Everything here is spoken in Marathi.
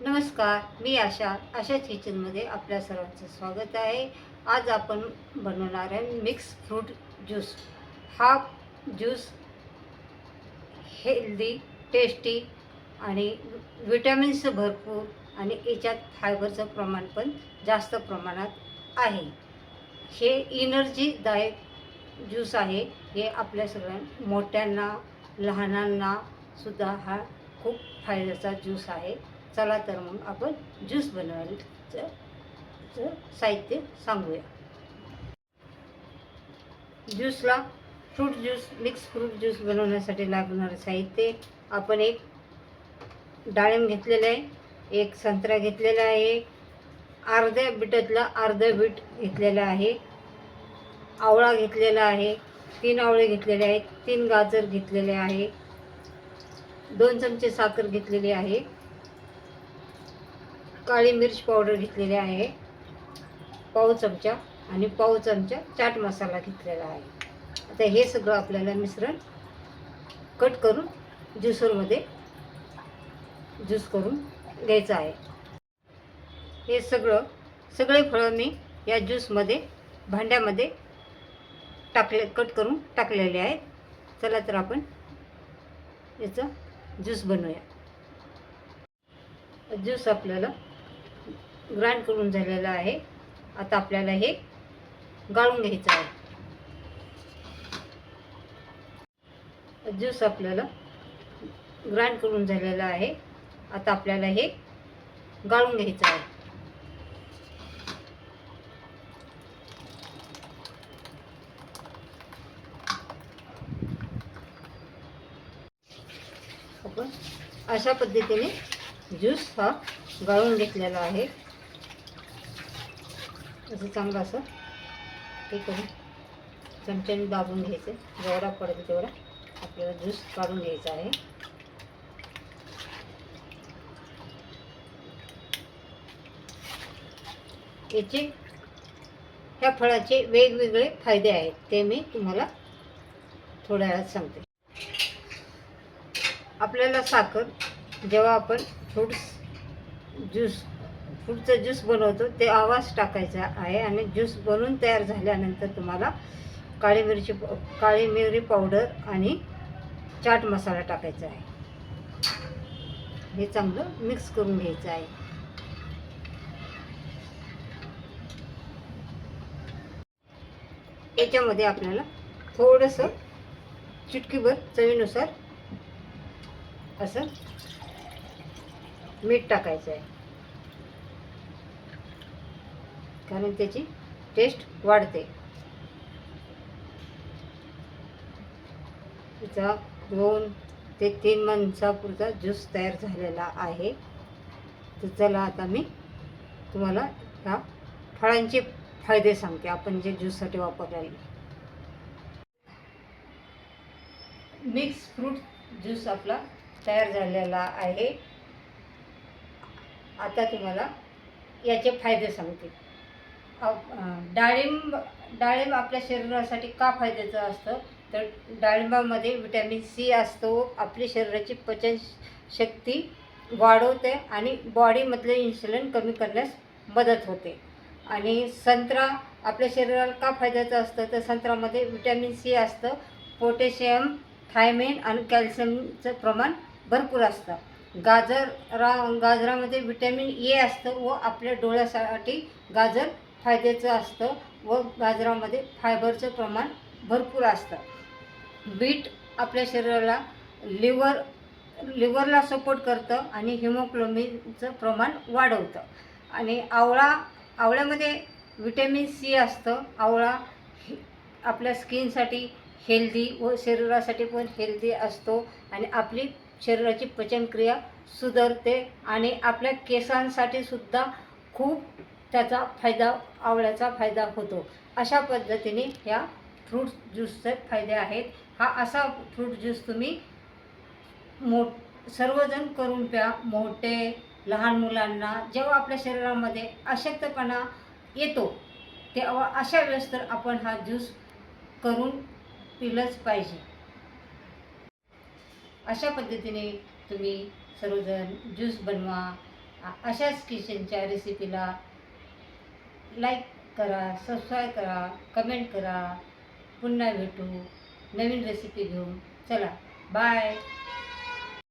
नमस्कार मी आशा आशा किचनमध्ये आपल्या सर्वांचं स्वागत आहे. आज आपण बनवणार आहे मिक्स फ्रूट ज्यूस. हा ज्यूस हेल्दी टेस्टी आणि विटॅमिन्स भरपूर आणि याच्यात फायबरचं प्रमाण पण जास्त प्रमाणात आहे. हे एनर्जीदायक ज्यूस आहे. हे आपल्या सगळ्या मोठ्यांना लहानांना सुद्धा हा खूप फायद्याचा ज्यूस आहे. चला तर मग आपण ज्यूस बनवायचं साहित्य सांगूया. ज्यूसला fruit juice mix fruit juice बनवण्यासाठी लागणारं साहित्य आपण एक डाळिंब घेतलेलं आहे एक संत्रा घेतलेला आहे अर्ध्या बिटातला अर्धं बीट घेतलेला आहे आवळा घेतलेला आहे तीन आवळे घेतलेले आहेत तीन गाजर घेतलेले आहे दोन चमचे साखर घेतलेली आहे काळी मिरची पावडर घेतलेली आहे. पाव चमचा आणि पाव चमचा चाट मसाला घेतलेला आहे. आता हे सगळं आपल्याला मिश्रण कट करून ज्युसरमध्ये ज्यूस करून घ्यायचं आहे. हे सगळं सगळे फळं मी या ज्यूसमध्ये भांड्यामध्ये टाकले कट करून टाकलेले आहेत. चला तर आपण याचा ज्यूस बनवूया. ज्यूस आपल्याला ग्राइंड करून झालेलं आहे. आता आपल्याला हे गाळून घ्यायचं आहे. ज्यूस आपल्याला ग्राइंड करून झालेलं आहे. आता आपल्याला हे गाळून घ्यायचं आहे. आपण अशा पद्धतीने ज्यूस हा गाळून घेतलेला आहे. असं चांगलं असं. हे करून चमच्याने दाबून घ्यायचं. जेवढा पडेल तेवढा आपल्याला ज्यूस काढून घ्यायचा आहे. याचे ह्या फळाचे वेगवेगळे फायदे आहेत. ते मी तुम्हाला थोड्या वेळात सांगते. आपल्याला साखर जेव्हा आपण फ्रूट्स ज्यूस फ्रूटचं ज्यूस बनवतो ते आवाज टाकायचा आहे आणि ज्यूस बनवून तयार झाल्यानंतर तुम्हाला काळी मिरची काळी मिरी पावडर आणि चाट मसाला टाकायचा आहे. हे चांगलं मिक्स करून घ्यायचं आहे. याच्यामध्ये आपल्याला थोडंसं चुटकीभर चवीनुसार असं मीठ टाकायचं आहे. कारण त्याची टेस्ट वाढते. तिचा दोन ते तीन माणसापुरता ज्यूस तयार झालेला आहे. तर चला आता मी तुम्हाला ह्या फळांचे फायदे सांगते. आपण जे ज्यूससाठी वापरलेले. मिक्स फ्रूट ज्यूस आपला तयार झालेला आहे. आता तुम्हाला याचे फायदे सांगते. डाळिंब डाळिंब आपल्या शरीरासाठी का फायद्याचं असतं? तर डाळिंबामध्ये विटॅमिन सी असतो आपली शरीराची पचन शक्ती वाढवते आणि बॉडीमधले इन्सुलिन कमी करण्यास मदत होते. आणि संत्रा आपल्या शरीराला का फायद्याचं असतं? तर संत्र्यामध्ये विटॅमिन सी असतं पोटॅशियम थायमेन आणि कॅल्शियमचं प्रमाण भरपूर असतं. गाजर रा गाजरामध्ये विटॅमिन ए असतं व आपल्या डोळ्यासाठी गाजर फायद्याचं असतं व गाजरामध्ये फायबरचं प्रमाण भरपूर असतं. बीट आपल्या शरीराला लिव्हर लिव्हरला सपोर्ट करतं आणि हिमोग्लोबिनचं प्रमाण वाढवतं. आणि आवळा आवळ्यामध्ये विटॅमिन सी असतं. आवळा आपल्या स्किनसाठी हेल्दी व शरीरासाठी पण हेल्दी असतो आणि आपली शरीराची पचनक्रिया सुधारते आणि आपल्या केसांसाठी सुद्धा खूप त्याचा फायदा आवळ्याचा फायदा होतो. अशा पद्धतीने ह्या फ्रूट ज्यूसचे फायदे आहेत. हा असा फ्रूट ज्यूस तुम्ही मो सर्वजण करून प्या. मोठे लहान मुलांना जेव्हा आपल्या शरीरामध्ये अशक्तपणा येतो तेव्हा अशा वेळेस तर आपण हा ज्यूस करून पिलंच पाहिजे. अशा पद्धतीने तुम्ही सर्वजण ज्यूस बनवा. अशाच किचनच्या रेसिपीला लाईक करा सबस्क्राईब करा कमेंट करा. पुन्हा भेटू. नवीन रेसिपी घेऊन. चला बाय